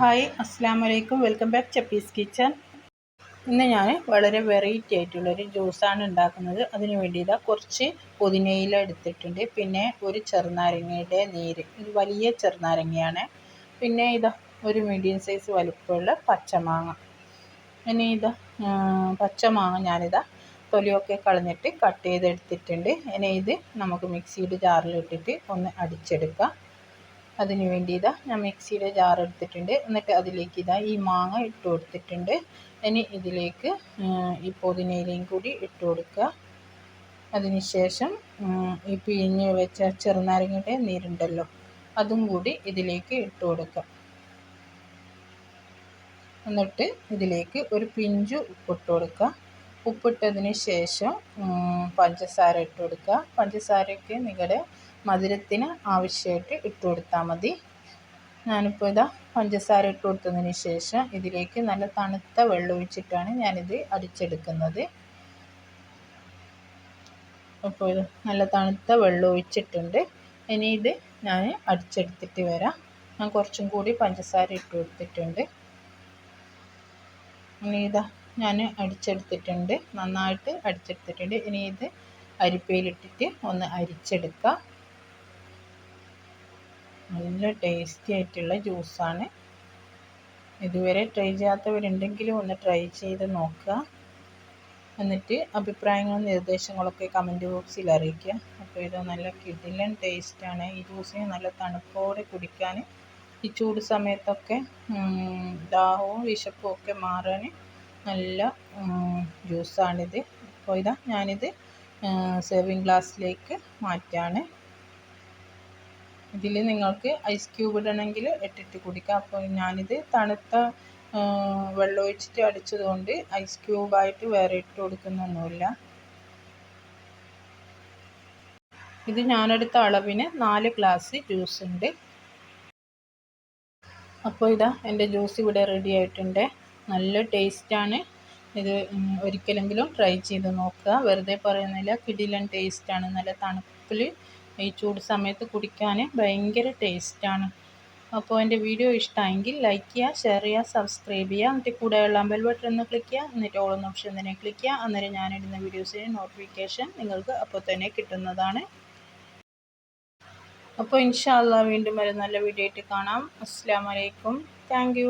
Hi അസ്സാം വലൈക്കും welcome back ചപ്പീസ് kitchen. ഇന്ന് ഞാൻ വളരെ വെറൈറ്റി ആയിട്ടുള്ളൊരു ജ്യൂസാണ് ഉണ്ടാക്കുന്നത്. അതിന് വേണ്ടിയിട്ട് കുറച്ച് പുതിനയില എടുത്തിട്ടുണ്ട്. പിന്നെ ഒരു ചെറുനാരങ്ങയുടെ നീര്. ഒരു വലിയ ചെറുനാരങ്ങയാണ്. പിന്നെ ഇതാ ഒരു മീഡിയം സൈസ് വലുപ്പമുള്ള പച്ചമാങ്ങ. ഇനി ഇതാ പച്ചമാങ്ങ ഞാനിതാ തൊലിയൊക്കെ കളഞ്ഞിട്ട് കട്ട് ചെയ്തെടുത്തിട്ടുണ്ട്. ഇനി ഇത് നമുക്ക് മിക്സിയുടെ ജാറിലിട്ടിട്ട് ഒന്ന് അടിച്ചെടുക്കാം. അതിന് വേണ്ടി ഇതാ ഞാൻ മിക്സിയുടെ ജാർ എടുത്തിട്ടുണ്ട്. എന്നിട്ട് അതിലേക്ക് ഇതാ ഈ മാങ്ങ ഇട്ട് കൊടുത്തിട്ടുണ്ട്. ഇനി ഇതിലേക്ക് ഈ പുതിനയിലയും കൂടി ഇട്ട് കൊടുക്കുക. അതിനുശേഷം ഈ പിഴിഞ്ഞ് വെച്ച ചെറുനാരങ്ങയുടെ നീരുണ്ടല്ലോ അതും കൂടി ഇതിലേക്ക് ഇട്ട് കൊടുക്കുക. എന്നിട്ട് ഇതിലേക്ക് ഒരു പിഞ്ചു ഉപ്പിട്ട് കൊടുക്കുക. ഉപ്പിട്ടതിന് ശേഷം പഞ്ചസാര ഇട്ട് കൊടുക്കുക. പഞ്ചസാരയ്ക്ക് നിങ്ങളുടെ മധുരത്തിന് ആവശ്യമായിട്ട് ഇട്ട് കൊടുത്താൽ മതി. ഞാനിപ്പോൾ ഇതാ പഞ്ചസാര ഇട്ട് കൊടുത്തതിന് ശേഷം ഇതിലേക്ക് നല്ല തണുത്ത വെള്ളം ഒഴിച്ചിട്ടാണ് ഞാനിത് അടിച്ചെടുക്കുന്നത്. അപ്പോൾ നല്ല തണുത്ത വെള്ളം ഒഴിച്ചിട്ടുണ്ട്. ഇനി ഇത് ഞാൻ അടിച്ചെടുത്തിട്ട് വരാം. ഞാൻ കുറച്ചും കൂടി പഞ്ചസാര ഇട്ട് കൊടുത്തിട്ടുണ്ട്. ഇനി ഇതാ ഞാൻ അടിച്ചെടുത്തിട്ടുണ്ട്. നന്നായിട്ട് അടിച്ചെടുത്തിട്ടുണ്ട്. ഇനി ഇത് അരിപ്പയിലിട്ടിട്ട് ഒന്ന് അരിച്ചെടുക്കാം. നല്ല ടേസ്റ്റി ആയിട്ടുള്ള ജ്യൂസാണ് ഇതുവരെ ട്രൈ ചെയ്യാത്തവരുണ്ടെങ്കിലും ഒന്ന് ട്രൈ ചെയ്ത് നോക്കുക. എന്നിട്ട് അഭിപ്രായങ്ങളും നിർദ്ദേശങ്ങളൊക്കെ കമന്റ് ബോക്സിൽ അറിയിക്കുക. അപ്പോൾ ഇത് നല്ല കിടിലൻ ടേസ്റ്റാണ് ഈ ജ്യൂസിന് നല്ല തണുപ്പോടെ കുടിക്കാൻ ഈ ചൂട് സമയത്തൊക്കെ ദാഹവും വിശപ്പും ഒക്കെ മാറാൻ നല്ല ജ്യൂസാണിത് അപ്പോൾ ഇതാ ഞാനിത് സെർവിങ് ഗ്ലാസ്സിലേക്ക് മാറ്റാണ്. ഇതിൽ നിങ്ങൾക്ക് ഐസ് ക്യൂബ് ഇടണമെങ്കിൽ ഇട്ടിട്ട് കുടിക്കാം. അപ്പോൾ ഞാനിത് തണുത്ത വെള്ളം ഒഴിച്ചിട്ട് അടിച്ചത് കൊണ്ട് ഐസ് ക്യൂബായിട്ട് വേറെ ഇട്ട് കൊടുക്കുന്നൊന്നുമില്ല. ഇത് ഞാനെടുത്ത അളവിന് നാല് ഗ്ലാസ് ജ്യൂസ് ഉണ്ട്. അപ്പോൾ ഇതാ എന്റെ ജ്യൂസ് ഇവിടെ റെഡി ആയിട്ടുണ്ട്. നല്ല ടേസ്റ്റാണ് ഇത് ഒരിക്കലെങ്കിലും ട്രൈ ചെയ്ത് നോക്കുക. വെറുതെ പറയുന്നില്ല കിടിലൻ ടേസ്റ്റാണ് നല്ല തണുപ്പിൽ ഈ ചൂട് സമയത്ത് കുടിക്കാൻ ഭയങ്കര ടേസ്റ്റാണ്. അപ്പോൾ എന്റെ വീഡിയോ ഇഷ്ടമായെങ്കിൽ ലൈക്ക് ചെയ്യുക ഷെയർ ചെയ്യുക സബ്സ്ക്രൈബ് ചെയ്യുക. എന്നിട്ട് കൂടെയുള്ള ബെൽ ബട്ടൺ ഒന്ന് ക്ലിക്ക് ചെയ്യുക. എന്നിട്ട് ഓൾ ഓപ്ഷൻ തന്നെ ക്ലിക്ക് ചെയ്യുക. അന്നേരം ഞാനിടുന്ന വീഡിയോസിന് നോട്ടിഫിക്കേഷൻ നിങ്ങൾക്ക് അപ്പോൾ തന്നെ കിട്ടുന്നതാണ്. അപ്പോൾ ഇൻഷാല്ല വീണ്ടും വരെ നല്ല വീഡിയോ ആയിട്ട് കാണാം. അസ്സാം വലൈക്കും താങ്ക്